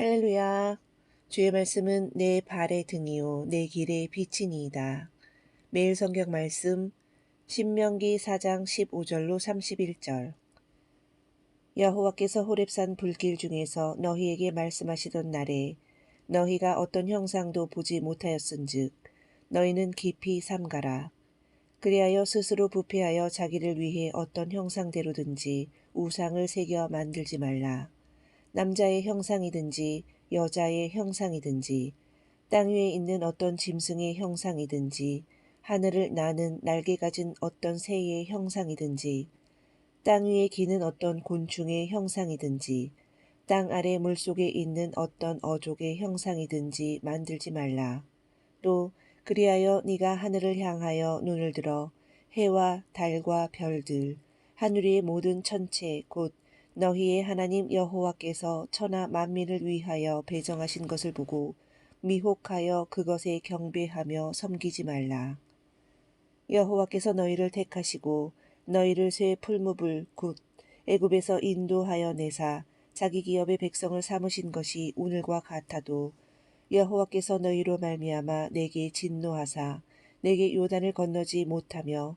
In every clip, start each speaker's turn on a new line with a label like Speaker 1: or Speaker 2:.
Speaker 1: 할렐루야. 주의 말씀은 내 발의 등이요 내 길의 빛이니이다. 매일 성경 말씀 신명기 4장 15절로 31절 여호와께서 호렙산 불길 중에서 너희에게 말씀하시던 날에 너희가 어떤 형상도 보지 못하였은즉 너희는 깊이 삼가라. 그리하여 스스로 부패하여 자기를 위해 어떤 형상대로든지 우상을 새겨 만들지 말라. 남자의 형상이든지 여자의 형상이든지 땅 위에 있는 어떤 짐승의 형상이든지 하늘을 나는 날개 가진 어떤 새의 형상이든지 땅 위에 기는 어떤 곤충의 형상이든지 땅 아래 물속에 있는 어떤 어족의 형상이든지 만들지 말라. 또 그리하여 네가 하늘을 향하여 눈을 들어 해와 달과 별들 하늘 위의 모든 천체 곧 너희의 하나님 여호와께서 천하 만민을 위하여 배정하신 것을 보고 미혹하여 그것에 경배하며 섬기지 말라. 여호와께서 너희를 택하시고 너희를 새 풀무불 곧 애굽에서 인도하여 내사 자기 기업의 백성을 삼으신 것이 오늘과 같아도 여호와께서 너희로 말미암아 내게 진노하사 내게 요단을 건너지 못하며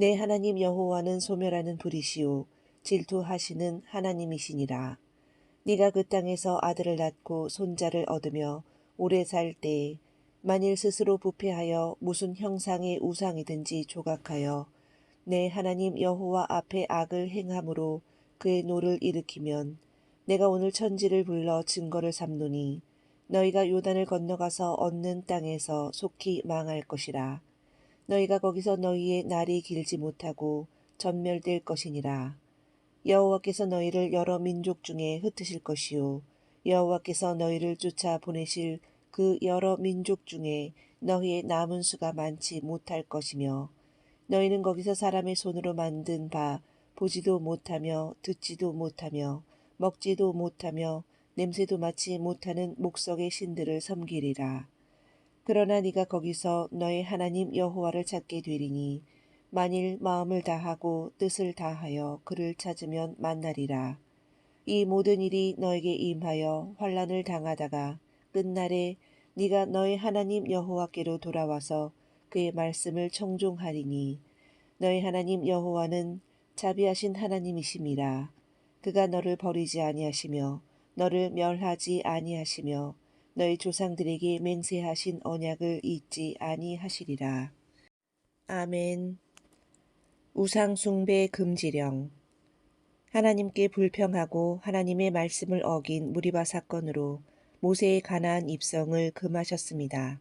Speaker 1: 내 하나님 여호와는 소멸하는 불이시오 질투하시는 하나님이시니라. 네가 그 땅에서 아들을 낳고 손자를 얻으며 오래 살 때에 만일 스스로 부패하여 무슨 형상의 우상이든지 조각하여 내 하나님 여호와 앞에 악을 행함으로 그의 노를 일으키면 내가 오늘 천지를 불러 증거를 삼노니 너희가 요단을 건너가서 얻는 땅에서 속히 망할 것이라. 너희가 거기서 너희의 날이 길지 못하고 전멸될 것이니라. 여호와께서 너희를 여러 민족 중에 흩으실 것이요 여호와께서 너희를 쫓아 보내실 그 여러 민족 중에 너희의 남은 수가 많지 못할 것이며 너희는 거기서 사람의 손으로 만든 바 보지도 못하며 듣지도 못하며 먹지도 못하며 냄새도 맡지 못하는 목석의 신들을 섬기리라. 그러나 네가 거기서 너의 하나님 여호와를 찾게 되리니 만일 마음을 다하고 뜻을 다하여 그를 찾으면 만나리라. 이 모든 일이 너에게 임하여 환란을 당하다가 끝날에 네가 너의 하나님 여호와께로 돌아와서 그의 말씀을 청종하리니 너의 하나님 여호와는 자비하신 하나님이심이라. 그가 너를 버리지 아니하시며 너를 멸하지 아니하시며 너희 조상들에게 맹세하신 언약을 잊지 아니하시리라. 아멘. 우상 숭배 금지령 하나님께 불평하고 하나님의 말씀을 어긴 무리바 사건으로 모세의 가나안 입성을 금하셨습니다.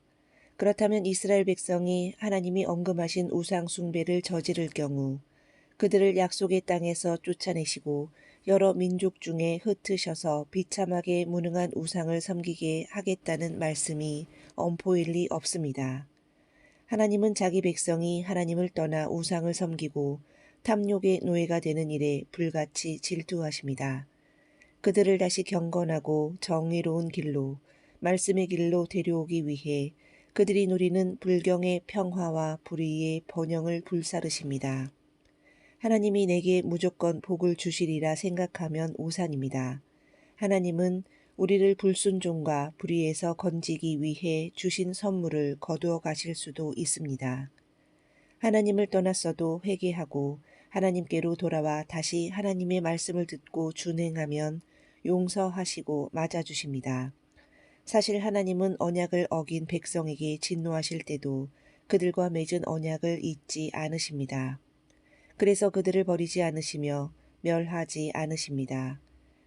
Speaker 1: 그렇다면 이스라엘 백성이 하나님이 언급하신 우상 숭배를 저지를 경우 그들을 약속의 땅에서 쫓아내시고 여러 민족 중에 흩으셔서 비참하게 무능한 우상을 섬기게 하겠다는 말씀이 엄포일 리 없습니다. 하나님은 자기 백성이 하나님을 떠나 우상을 섬기고 탐욕의 노예가 되는 일에 불같이 질투하십니다. 그들을 다시 경건하고 정의로운 길로 말씀의 길로 데려오기 위해 그들이 누리는 불경의 평화와 불의의 번영을 불사르십니다. 하나님이 내게 무조건 복을 주시리라 생각하면 오산입니다. 하나님은 우리를 불순종과 불의에서 건지기 위해 주신 선물을 거두어 가실 수도 있습니다. 하나님을 떠났어도 회개하고 하나님께로 돌아와 다시 하나님의 말씀을 듣고 준행하면 용서하시고 맞아주십니다. 사실 하나님은 언약을 어긴 백성에게 진노하실 때도 그들과 맺은 언약을 잊지 않으십니다. 그래서 그들을 버리지 않으시며 멸하지 않으십니다.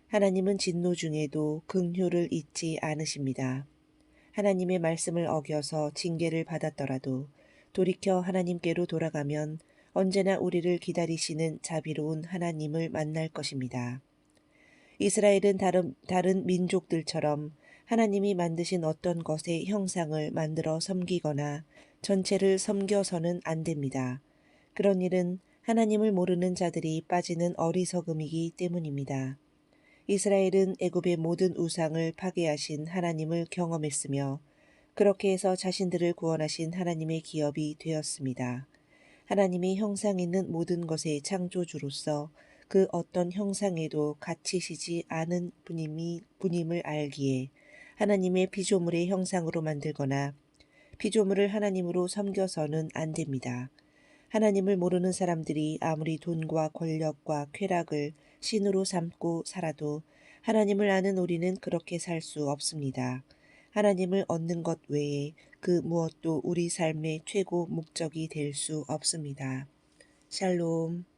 Speaker 1: 하나님은 진노 중에도 긍휼을 잊지 않으십니다. 하나님의 말씀을 어겨서 징계를 받았더라도 돌이켜 하나님께로 돌아가면 언제나 우리를 기다리시는 자비로운 하나님을 만날 것입니다. 이스라엘은 다른, 다른 민족들처럼 하나님이 만드신 어떤 것의 형상을 만들어 섬기거나 전체를 섬겨서는 안 됩니다. 그런 일은 하나님을 모르는 자들이 빠지는 어리석음이기 때문입니다. 이스라엘은 애굽의 모든 우상을 파괴하신 하나님을 경험했으며 그렇게 해서 자신들을 구원하신 하나님의 기업이 되었습니다. 하나님의 형상 있는 모든 것의 창조주로서 그 어떤 형상에도 갇히시지 않은 분임이, 분임을 알기에 하나님의 피조물의 형상으로 만들거나 피조물을 하나님으로 섬겨서는 안 됩니다. 하나님을 모르는 사람들이 아무리 돈과 권력과 쾌락을 신으로 삼고 살아도 하나님을 아는 우리는 그렇게 살 수 없습니다. 하나님을 얻는 것 외에 그 무엇도 우리 삶의 최고 목적이 될 수 없습니다. 샬롬.